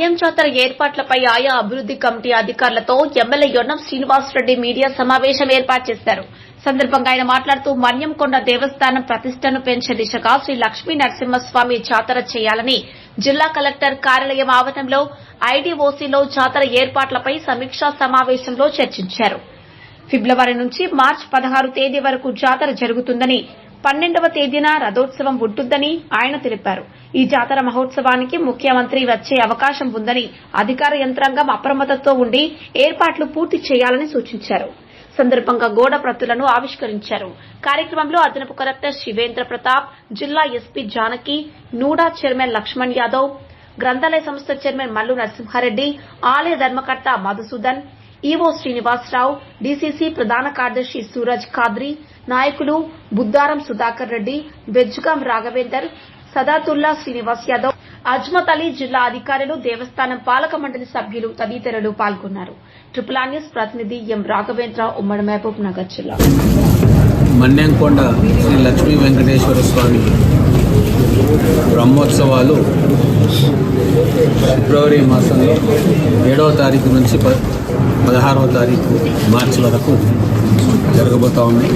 మన్యం జాతర ఏర్పాట్లపై ఆయా అభివృద్ది కమిటీ అధికారులతో ఎమ్మెల్యే యొన్నం శ్రీనివాసరెడ్డి మీడియా సమావేశం ఏర్పాటు చేశారు. సందర్భంగా ఆయన మాట్లాడుతూ మన్యంకొండ దేవస్థానం ప్రతిష్టను పెంచే దిశగా శ్రీ లక్ష్మీ నరసింహస్వామి జాతర చేయాలని జిల్లా కలెక్టర్ కార్యాలయం ఆవరణంలో ఐడీఓసీలో జాతర ఏర్పాట్లపై సమీక్షా సమావేశంలో చర్చించారు. ఫిబ్రవరి నుంచి మార్చి పదహారు తేదీ వరకు జాతర జరుగుతుందని పన్నెండవ తేదీన రథోత్సవం ఉంటుందని ఆయన తెలిపారు. ఈ జాతర మహోత్సవానికి ముఖ్యమంత్రి వచ్చే అవకాశం ఉందని అధికార యంత్రాంగం అప్రమత్తతో ఉండి ఏర్పాట్లు పూర్తి చేయాలని సూచించారు. సందర్భంగా గోడ ప్రతులను ఆవిష్కరించారు. కార్యక్రమంలో అదనపు కలెక్టర్ శివేంద్ర ప్రతాప్ జిల్లా SP Janaki NUDA chairman Lakshman Yadav గ్రంథాలయ సంస్థ చైర్మన్ మల్లు నరసింహారెడ్డి ఆలయ ధర్మకర్త మధుసూదన్ ఈవో శ్రీనివాసరావు డీసీసీ ప్రధాన కార్యదర్శి సూరజ్ ఖాద్రి నాయకులు బుద్దారం సుధాకర్ రెడ్డి బెజ్గాం రాఘవేందర్ సదాతుల్లా శ్రీనివాస్ యాదవ్ అజ్మత్ అలీ జిల్లా అధికారులు దేవస్థానం పాలక మండలి సభ్యులు తదితరులు పాల్గొన్నారు. ట్రిపుల్ ఆర్ న్యూస్ ప్రతినిధి ఎం రాఘవేంద్ర ఉమ్మడి మహబూబ్ నగర్ జిల్లా. మన్యంకొండ శ్రీ లక్ష్మీ వెంకటేశ్వర స్వామి బ్రహ్మోత్సవాలు ఫిబ్రవరి మాసంలో ఏడవ తారీఖు నుంచి ప పదహారవ తారీఖు మార్చి వరకు జరగబోతూ ఉన్నాయి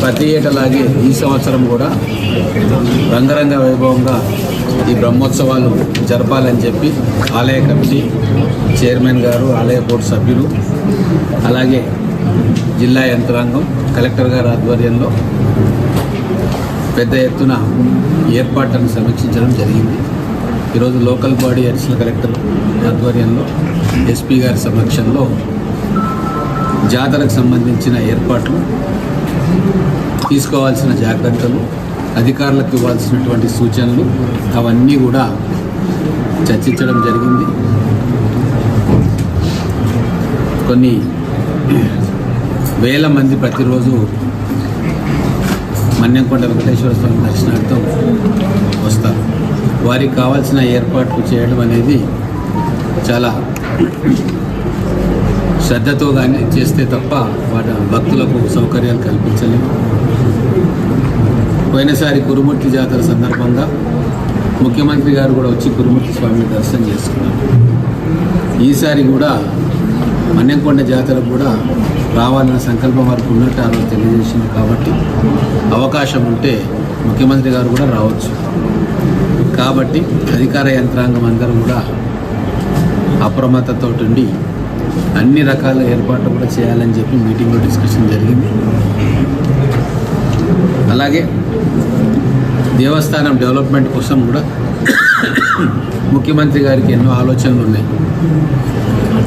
ప్రతి ఏటలాగే ఈ సంవత్సరం కూడా రంగరంగ వైభవంగా ఈ బ్రహ్మోత్సవాలు జరపాలని చెప్పి ఆలయ కమిటీ చైర్మన్ గారు ఆలయ బోర్డు సభ్యులు అలాగే జిల్లా యంత్రాంగం కలెక్టర్ గారి ఆధ్వర్యంలో పెద్ద ఎత్తున ఏర్పాట్లను సమీక్షించడం జరిగింది. ఈరోజు లోకల్ బాడీ అడిషనల్ కలెక్టర్ ఆధ్వర్యంలో ఎస్పీ గారి సమక్షంలో జాతరకు సంబంధించిన ఏర్పాట్లు తీసుకోవాల్సిన జాగ్రత్తలు అధికారులకు ఇవ్వాల్సినటువంటి సూచనలు అవన్నీ కూడా చర్చించడం జరిగింది. కొన్ని వేల మంది ప్రతిరోజు మన్యంకొండ వెంకటేశ్వర స్వామి దర్శనార్థం వస్తారు వారికి కావాల్సిన ఏర్పాట్లు చేయడం అనేది చాలా శ్రద్ధతో కానీ చేస్తే తప్ప వాటి భక్తులకు సౌకర్యాలు కల్పించలేము పోయినసారి కురుమూర్తి జాతర సందర్భంగా ముఖ్యమంత్రి గారు కూడా వచ్చి కురుమూర్తి స్వామిని దర్శనం చేసుకున్నారు. ఈసారి కూడా మన్యంకొండ జాతర కూడా రావాలనే సంకల్పం వారికి ఉన్నట్టు ఆ రోజు తెలియజేసింది కాబట్టి అవకాశం ఉంటే ముఖ్యమంత్రి గారు కూడా రావచ్చు. కాబట్టి అధికార యంత్రాంగం అందరూ కూడా అప్రమత్తతో ఉండి అన్ని రకాల ఏర్పాట్లు కూడా చేయాలని చెప్పి మీటింగ్లో డిస్కషన్ జరిగింది. అలాగే దేవస్థానం డెవలప్మెంట్ కోసం కూడా ముఖ్యమంత్రి గారికి ఎన్నో ఆలోచనలు ఉన్నాయి.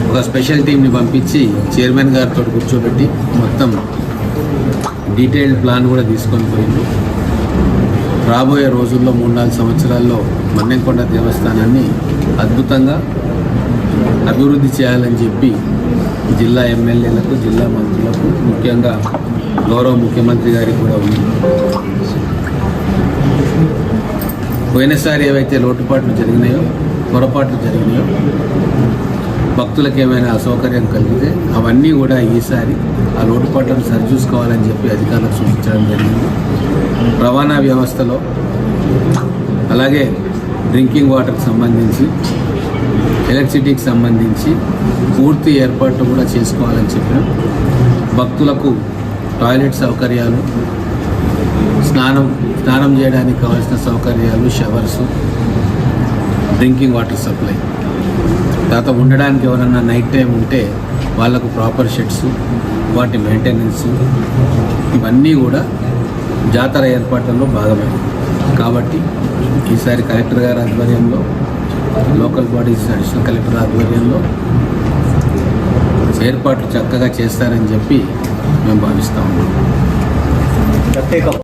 ఒక స్పెషల్ టీంని పంపించి చైర్మన్ గారితో కూర్చోబెట్టి మొత్తం డీటెయిల్డ్ ప్లాన్ కూడా తీసుకొని పోయిండు. రాబోయే రోజుల్లో మూడు నాలుగు సంవత్సరాల్లో మన్నెంకొండ దేవస్థానాన్ని అద్భుతంగా అభివృద్ధి చేయాలని చెప్పి జిల్లా ఎమ్మెల్యేలకు జిల్లా మంత్రులకు ముఖ్యంగా గౌరవ ముఖ్యమంత్రి గారికి కూడా ఉంది. పోయినసారి ఏవైతే లోటుపాట్లు జరిగినాయో పొరపాట్లు జరిగినాయో భక్తులకు ఏమైనా అసౌకర్యం కలిగితే అవన్నీ కూడా ఈసారి ఆ లోటుపాట్లను సరిచూసుకోవాలని చెప్పి అధికారులకు సూచించడం జరిగింది. రవాణా వ్యవస్థలో అలాగే డ్రింకింగ్ వాటర్కి సంబంధించి ఎలక్ట్రిసిటీకి సంబంధించి పూర్తి ఏర్పాట్లు కూడా చేసుకోవాలని చెప్పినాం భక్తులకు టాయిలెట్ సౌకర్యాలు స్నానం స్నానం చేయడానికి కావాల్సిన సౌకర్యాలు షవర్స్ డ్రింకింగ్ వాటర్ సప్లై. తర్వాత ఉండడానికి ఎవరన్నా నైట్ టైం ఉంటే వాళ్ళకు ప్రాపర్ షెడ్స్ వాటి మెయింటెనెన్స్ ఇవన్నీ కూడా జాతర ఏర్పాట్లలో భాగమే కాబట్టి ఈసారి కలెక్టర్ గారి ఆధ్వర్యంలో లోకల్ బాడీస్ అడిషనల్ కలెక్టర్ ఆధ్వర్యంలో ఏర్పాట్లు చక్కగా చేస్తారని చెప్పి మేము భావిస్తాము